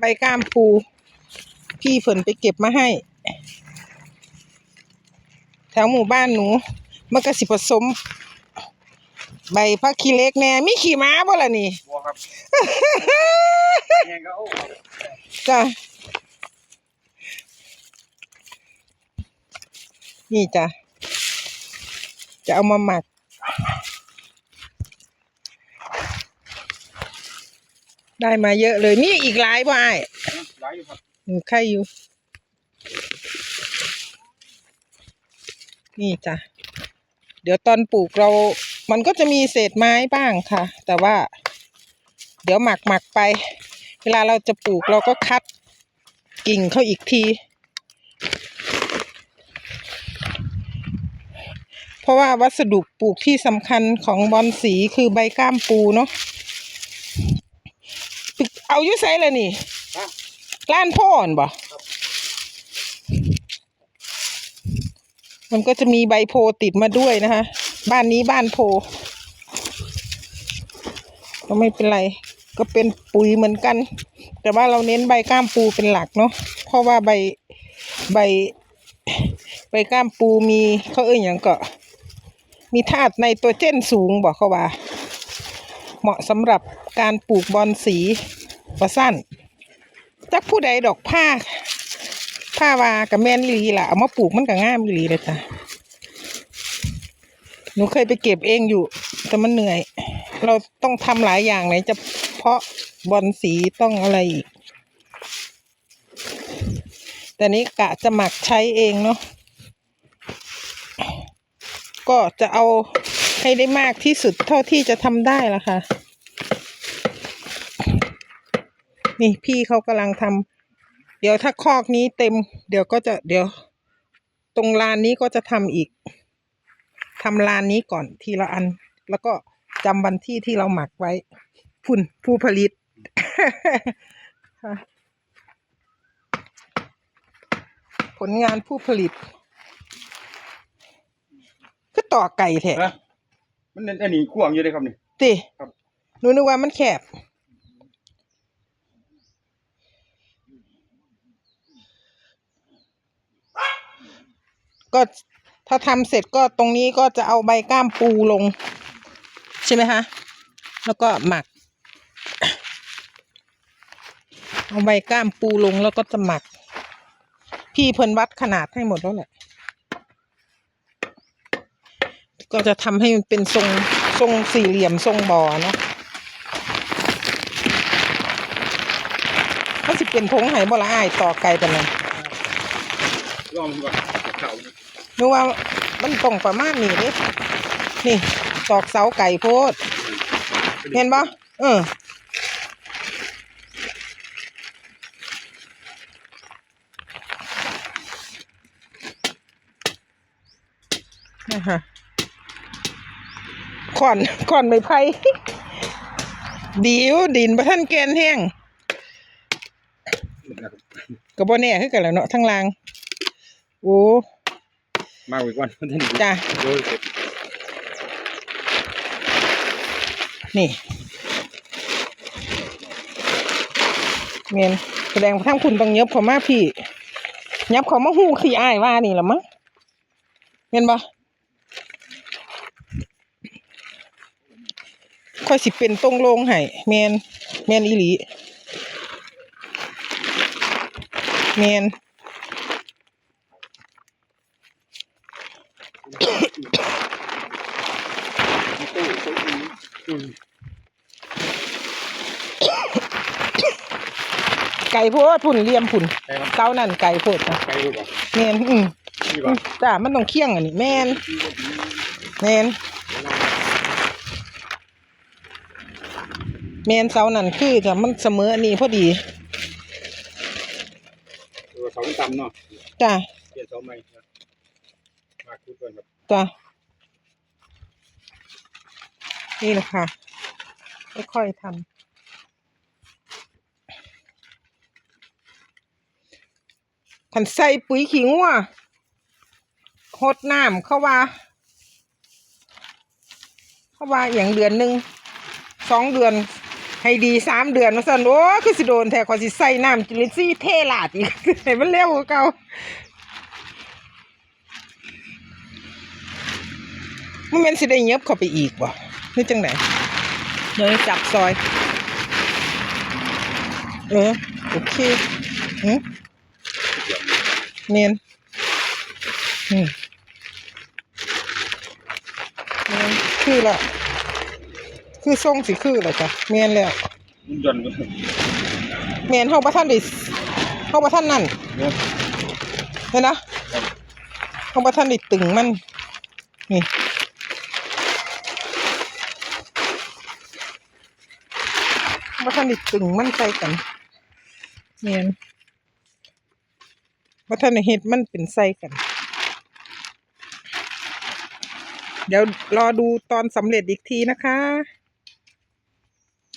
ใบก้ามปูพี่ฝนไปเก็บมาให้ แถวหมู่บ้านหนูมันก็สิผสม ใบพักขี้เหล็กแน่มีขี่ม้าบ่ล่ะนี่บัวครับยังก็โอ้จ้ะนี่จ้ะจะเอามาหมัก ได้มาเยอะเลย นี่อีกหลายบ่อ้ายหลายอยู่ครับหนูไข่อยู่ นี่จ้ะ เดี๋ยวตอนปลูกเรา มันก็จะมีเศษไม้บ้างค่ะ แต่ว่า เดี๋ยวหมักหมักไป เวลาเราจะปลูกเราก็คัดกิ่งเขาอีกที เพราะว่าวัสดุปลูกที่สำคัญของบอนสีคือใบก้ามปูเนาะ เอาอยุไซเลยนี่ฮะ ล้านพ่ออ่อนบ่มันก็จะมีใบโพติดมาด้วยนะคะ บ้านนี้บ้านโพ ก็ไม่เป็นไร ก็เป็นปุ๋ยเหมือนกัน แต่ว่าเราเน้นใบก้ามปูเป็นหลักเนาะเพราะว่าใบใบ ใบก้ามปูมีเขาเอ่ยอย่างก็มีธาตุไนโตรเจนสูงบอกเขาว่า เหมาะสำหรับการปลูกบอนสี ประสั้นจักผู้ใดดอกผ้าผ้าวากับแมนลีล่ะเอามาปลูกมันก็ง่ามลีเลยจ้ะหนูเคยไปเก็บเองอยู่ แต่มันเหนื่อย เราต้องทำหลายอย่างไหนจะเพาะบอนสีต้องอะไรอีกแต่นี้กะจะหมักใช้เองเนาะก็จะเอาให้ได้มากที่สุดเท่าที่จะทำได้ละค่ะ นี่พี่เขากำลังทำเดี๋ยวถ้าคอกนี้เต็ม เดี๋ยวก็จะเดี๋ยว ตรงลานนี้ก็จะทำอีกทำลานนี้ก่อนทีละอัน แล้วก็จำวันที่ที่เราหมักไว้พุ่นผู้ผลิตค่ะผลงานผู้ผลิต ก็ต่อไก่แท้ฮะมันอันนี้ข่วงอยู่เลยครับนี่ติครับหนูนึกว่ามันแคบ ก็ถ้าทำเสร็จก็ตรงนี้ก็จะเอาใบก้ามปูลง ใช่ไหมคะ แล้วก็หมัก เอาใบก้ามปูลงแล้วก็จะหมัก พี่เพิ่นวัดขนาดให้หมดแล้วแหละ ก็จะทำให้มันเป็นทรงทรงสี่เหลี่ยมทรงบ่อเนาะถ้าสิเป็นทงไหบ่ละอายต่อไกลไปเลยลองดูว่า เขานึกว่ามันตรงประมาณนี้เด้นี่ตอกเสาไก่โพด เห็นปะเออนะคะขอนขอนไม่ไผ่ดิวดินประท่านแกนแห้งก็บ่แน่คือกันแหล้วเนาะทั้งลาง โอ้มาอีกวันท่านจ้ะโดยเสร็จนี่เมนแสดงว่าทั้งคุณต้องเย็บเขามาพี่ยับเขามาหูขี้อ้ายว่านี่ละมั้งเมนบ่ค่อยสิเป็นตรงโลงให้เมนเมนอีหลีเมน ตู้ตู้นี้อืมไก่โพดพุ่นเลียมพุ่นใช่ครับเต้านั่นไก่โพดจ้ะไปดูป่ะเมนอืมนี่ป่ะจ้ามันต้องเคี่ยงอันนี้แมนแมนแมนเสานั่นคือจะมันเสมออันนี้พอดีตัวเสาต่ำเนาะจ้าเปลี่ยนเสาใหม่นะ จ้านี่แหละค่ะค่อยๆทำขันใส่ปุ๋ยขิงว่ะหดน้ำเข้าว่า เข้าว่าอย่างเดือนหนึ่งสองเดือน ให้ดีสามเดือนมาสั่นโอ้คือสิโดนแท้ขอสิใส่น้ำกินลินซี่เทลาดอีกให้มันเร็วกว่าเก่า มันเป็นสิได้เย็บเข้าไปอีกบ่นี่จังไหนเดี๋ยวจับซอย เออโอเคอืมเนียนอืมเนียนคือละคือทรงสิคือละจ้ะเมียนแล้วมันยนต์มันเมียนเฮาบ่ทันได้เฮาบ่ทันนั่นเนี่ยเห็นนะเฮาบ่ทันได้ตึงมันนี่ บ่ทันได้ตึงมันใส่กันเมียนบ่ทันได้เฮ็ดมันเป็นใส่กัน เดี๋ยวรอดูตอนสำเร็จอีกทีนะคะ